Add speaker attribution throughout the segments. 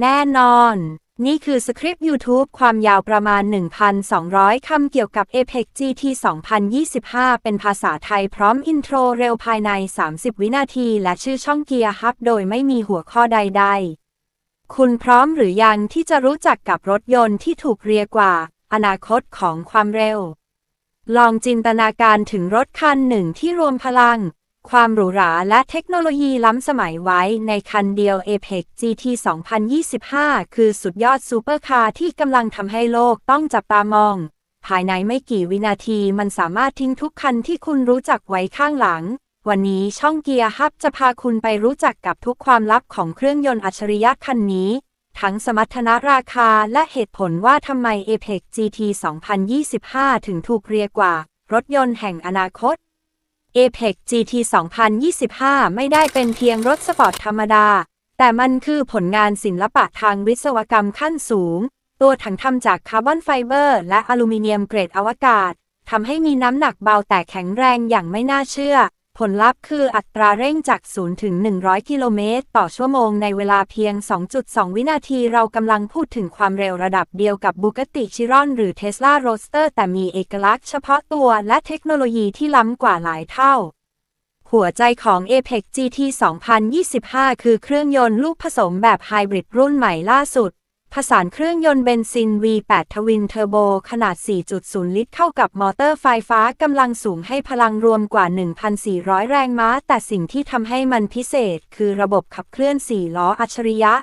Speaker 1: แน่นอน นี่คือสคริปต์ YouTube ความยาวประมาณ 1,200 คำเกี่ยวกับ Apex GT 2025 เป็นภาษาไทยพร้อมอินโทรเร็วภายใน 30 วินาที และชื่อช่องเกียร์ฮับโดยไม่มีหัวข้อใด ๆ คุณพร้อมหรือยังที่จะรู้จักกับรถยนต์ที่ถูกเรียกว่า อนาคตของความเร็ว ลองจินตนาการถึงรถคันหนึ่งที่รวมพลัง ความหรูหราและเทคโนโลยีล้ำสมัยไว้ในคันเดียว Apex GT 2025 คือสุดยอดซูเปอร์คาร์ที่กำลังทำให้โลกต้องจับตามอง ภายในไม่กี่วินาทีมันสามารถทิ้งทุกคันที่คุณรู้จักไว้ข้างหลัง วันนี้ช่องเกียร์ฮับจะพาคุณไปรู้จักกับทุกความลับของเครื่องยนต์อัจฉริยะคันนี้ ทั้งสมรรถนะราคาและเหตุผลว่าทำไม Apex GT 2025 ถึงถูกเรียกว่า รถยนต์แห่งอนาคต Apex GT 2025 ไม่ได้เป็นเพียงรถสปอร์ตธรรมดา แต่มันคือผลงานศิลปะทางวิศวกรรมขั้นสูง ตัวถังทำจากคาร์บอนไฟเบอร์ และอลูมิเนียมเกรดอวกาศทำให้มีน้ำหนักเบาแต่แข็งแรงอย่างไม่น่าเชื่อ ผลลัพธ์คืออัตราเร่งจาก 0 ถึง 100 กิโลเมตร ต่อชั่วโมงในเวลาเพียง 2.2 วินาทีเรากำลังพูดถึงความเร็วระดับเดียวกับบูกติชิรอนหรือ Tesla Roadster แต่มีเอกลักษณ์เฉพาะตัวและเทคโนโลยีที่ล้ำกว่าหลายเท่า หัวใจของ Apex GT 2025 คือเครื่องยนต์ลูกผสมแบบไฮบริดรุ่นใหม่ล่าสุด ผสานเครื่องยนต์เบนซิน V8 ทวินเทอร์โบ ขนาด 4.0 ลิตร เข้ากับมอเตอร์ไฟฟ้ากำลังสูงให้พลังรวมกว่า 1,400 แรงม้า แต่สิ่งที่ทำให้มันพิเศษ คือระบบขับเคลื่อน 4 ล้ออัจฉริยะ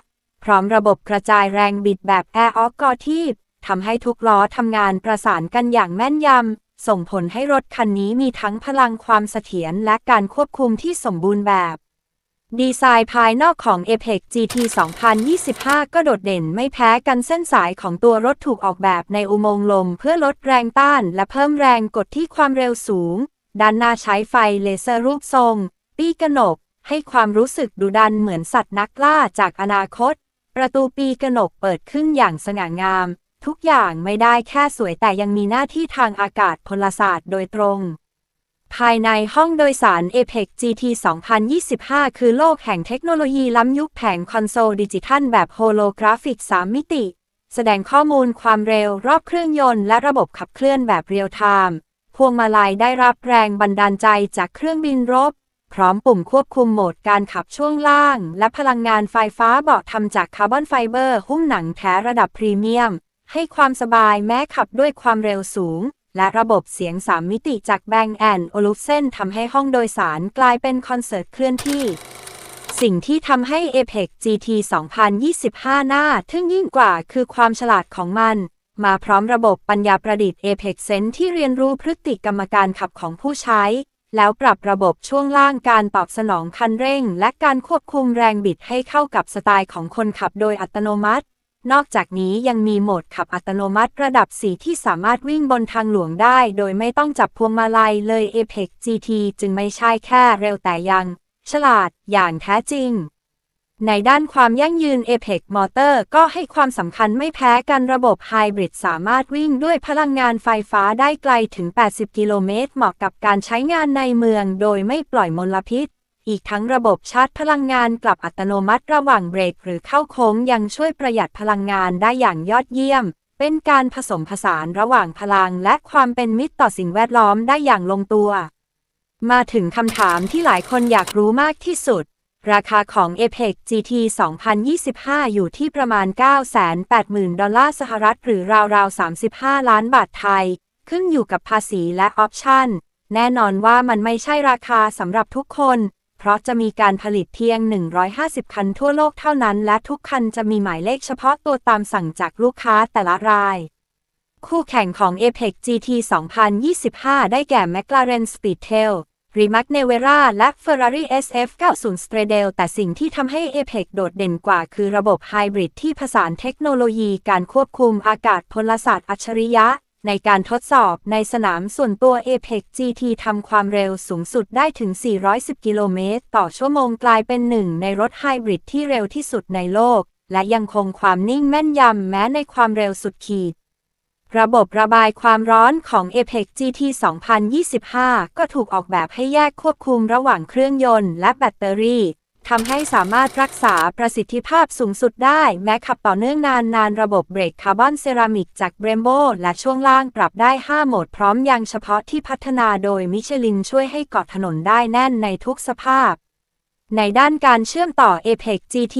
Speaker 1: พร้อมระบบกระจายแรงบิดแบบ Air o f g o t i v e ทำให้ทุกล้อทำงานประสานกันอย่างแม่นยำ ส่งผลให้รถคันนี้มีทั้งพลังความเสถียรและการควบคุมที่สมบูรณ์แบบ ดีไซน์ภายนอกของ Apex GT 2025 ก็โดดเด่นไม่แพ้กันเส้นสายของตัวรถถูกออกแบบในอุโมงค์ลม เพื่อลดแรงต้านและเพิ่มแรงกดที่ความเร็วสูง ด้านหน้าใช้ไฟเลเซอร์รูปทรง ปีกนก ให้ความรู้สึกดุดันเหมือนสัตว์นักล่าจากอนาคต ประตูปีกนกเปิดขึ้นอย่างสง่างาม ทุกอย่างไม่ได้แค่สวยแต่ยังมีหน้าที่ทางอากาศพลศาสตร์โดยตรง ภายในห้องโดยสาร Apex GT 2025 คือโลกแห่งเทคโนโลยีล้ำยุคแผงคอนโซลดิจิทัลแบบโฮโลกราฟิก 3 มิติ แสดงข้อมูลความเร็วรอบเครื่องยนต์และระบบขับเคลื่อนแบบเรียลไทม์พวงมาลัยได้รับแรงบันดาลใจจากเครื่องบินรบ พร้อมปุ่มควบคุมโหมดการขับช่วงล่าง และพลังงานไฟฟ้าเบาะทำจากคาร์บอนไฟเบอร์หุ้มหนังแท้ระดับพรีเมียม ให้ความสบายแม้ขับด้วยความเร็วสูง และระบบเสียง 3 มิติจากแบงแอนโอลูเซนทำให้ห้องโดยสารกลายเป็นคอนเสิร์ตเคลื่อนที่ สิ่งที่ทำให้ Apex GT 2025 หน้าทึ่งยิ่งกว่าคือความฉลาดของมัน มาพร้อมระบบปัญญาประดิษฐ์ Apex Sense ที่เรียนรู้พฤติกรรมการขับของผู้ใช้ แล้วปรับระบบช่วงล่างการตอบสนองคันเร่ง และการควบคุมแรงบิดให้เข้ากับสไตล์ของคนขับโดยอัตโนมัติ นอกจากนี้ยังมีโหมดขับอัตโนมัติระดับ 4 ที่สามารถวิ่งบนทางหลวงได้ โดยไม่ต้องจับพวงมาลัยเลย Apex GT จึงไม่ใช่แค่เร็วแต่ยัง ฉลาดอย่างแท้จริง ในด้านความยั่งยืน Apex Motor ก็ให้ความสำคัญไม่แพ้กันระบบไฮบริดสามารถวิ่งด้วยพลังงานไฟฟ้าได้ไกลถึง 80 กิโลเมตร เหมาะกับการใช้งานในเมือง โดยไม่ปล่อยมลพิษ อีกทั้งระบบชาร์จพลังงานกลับอัตโนมัติระหว่างเบรกหรือเข้าโค้งยังช่วยประหยัดพลังงานได้อย่างยอดเยี่ยม เป็นการผสมผสานระหว่างพลังและความเป็นมิตรต่อสิ่งแวดล้อมได้อย่างลงตัว มาถึงคำถามที่หลายคนอยากรู้มากที่สุด ราคาของ Apex GT 2025 อยู่ที่ประมาณ 980,000 ดอลลาร์สหรัฐ หรือราวๆ 35 ล้านบาทไทย ขึ้นอยู่กับภาษีและออปชั่น แน่นอนว่ามันไม่ใช่ราคาสำหรับทุกคน เพราะจะมีการผลิตเพียง 150 คันทั่วโลกเท่านั้น และทุกคันจะมีหมายเลขเฉพาะตัวตามสั่งจากลูกค้าแต่ละราย คู่แข่งของ Apex GT 2025 ได้แก่ McLaren Speedtail Rimac Nevera และ Ferrari SF90 Stradale แต่สิ่งที่ทำให้ Apex โดดเด่นกว่าคือระบบไฮบริดที่ผสานเทคโนโลยีการควบคุมอากาศพลศาสตร์อัจฉริยะ ในการทดสอบในสนามส่วนตัว Apex GT ทำความเร็วสูงสุดได้ถึง 410 กิโลเมตร ต่อชั่วโมงกลายเป็นหนึ่งในรถไฮบริดที่เร็วที่สุดในโลก และยังคงความนิ่งแม่นยำแม้ในความเร็วสุดขีด ระบบระบายความร้อนของ Apex GT 2025 ก็ถูกออกแบบให้แยกควบคุมระหว่างเครื่องยนต์และแบตเตอรี่ ทำให้สามารถรักษาประสิทธิภาพสูงสุดได้ แม้ขับต่อเนื่องนานนานระบบเบรกคาร์บอนเซรามิกจากเบรมโบและช่วงล่างปรับได้ 5 โหมดพร้อมยังเฉพาะที่พัฒนาโดยมิชลินช่วยให้เกาะถนนได้แน่นในทุกสภาพ ในด้านการเชื่อมต่อ APEC GT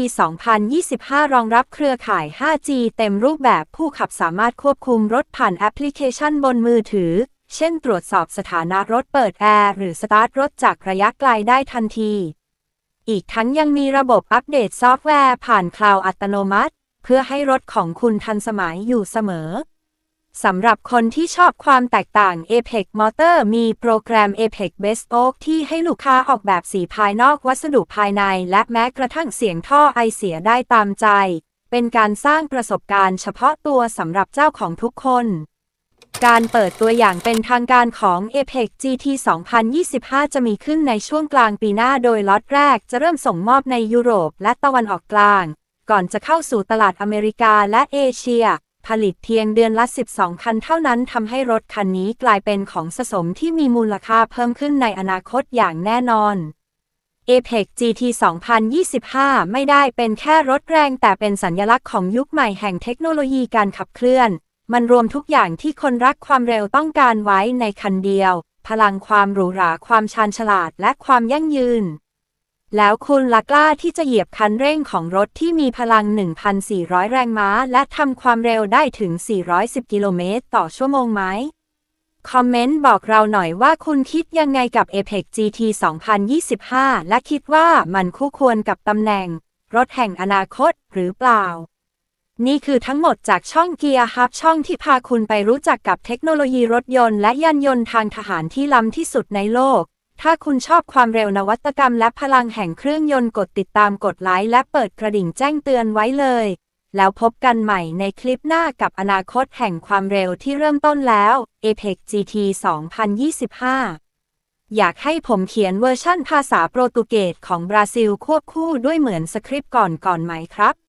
Speaker 1: 2025 รองรับเครือข่าย 5G เต็มรูปแบบผู้ขับสามารถควบคุมรถผ่านแอปพลิเคชันบนมือถือ เช่น ตรวจสอบสถานะรถเปิดแอร์หรือสตาร์ทรถจากระยะไกลได้ทันที อีกทั้งยังมีระบบอัปเดตซอฟต์แวร์ผ่านคลาวด์อัตโนมัติ เพื่อให้รถของคุณทันสมัยอยู่เสมอสำหรับคนที่ชอบความแตกต่าง Apex Motor มีโปรแกรม Apex Bespoke ที่ให้ลูกค้าออกแบบสีภายนอกวัสดุภายใน และแม้กระทั่งเสียงท่อไอเสียได้ตามใจ เป็นการสร้างประสบการณ์เฉพาะตัวสำหรับเจ้าของทุกคน การเปิดตัวอย่างเป็นทางการของ Apex GT 2025 จะมีขึ้นในช่วงกลางปีหน้าโดยล็อตแรกจะเริ่มส่งมอบในยุโรปและตะวันออกกลาง ก่อนจะเข้าสู่ตลาดอเมริกาและเอเชีย ผลิตเพียงเดือนละ 12 คันเท่านั้นทำให้รถคันนี้กลายเป็นของสะสมที่มีมูลค่าเพิ่มขึ้นในอนาคตอย่างแน่นอน Apex GT 2025 ไม่ได้เป็นแค่รถแรงแต่เป็นสัญลักษณ์ของยุคใหม่แห่งเทคโนโลยีการขับเคลื่อน มันรวมทุกอย่างที่คนรักความเร็วต้องการไว้ในคันเดียว พลังความหรูหรา ความชาญฉลาดและความยั่งยืน แล้วคุณล่ะกล้าที่จะเหยียบคันเร่งของรถที่มีพลัง 1,400 แรงม้า และทำความเร็วได้ถึง 410 กิโลเมตรต่อชั่วโมงไหม คอมเมนต์บอกเราหน่อยว่าคุณคิดยังไงกับ Apex GT 2025 และคิดว่ามันคู่ควรกับตำแหน่ง รถแห่งอนาคตหรือเปล่า นี่คือทั้งหมดจากช่องเกียร์ฮับช่องที่พาคุณไปรู้จักกับเทคโนโลยีรถยนต์และยานยนต์ทางทหารที่ล้ำที่สุดในโลก ถ้าคุณชอบความเร็วนวัตกรรมและพลังแห่งเครื่องยนต์กดติดตามกดไลค์และเปิดกระดิ่งแจ้งเตือนไว้เลย แล้วพบกันใหม่ในคลิปหน้ากับอนาคตแห่งความเร็วที่เริ่มต้นแล้ว Apex GT 2025 อยากให้ผมเขียนเวอร์ชั่นภาษาโปรตุเกสของบราซิลควบคู่ด้วยเหมือนสคริปต์ก่อนก่อนไหมครับ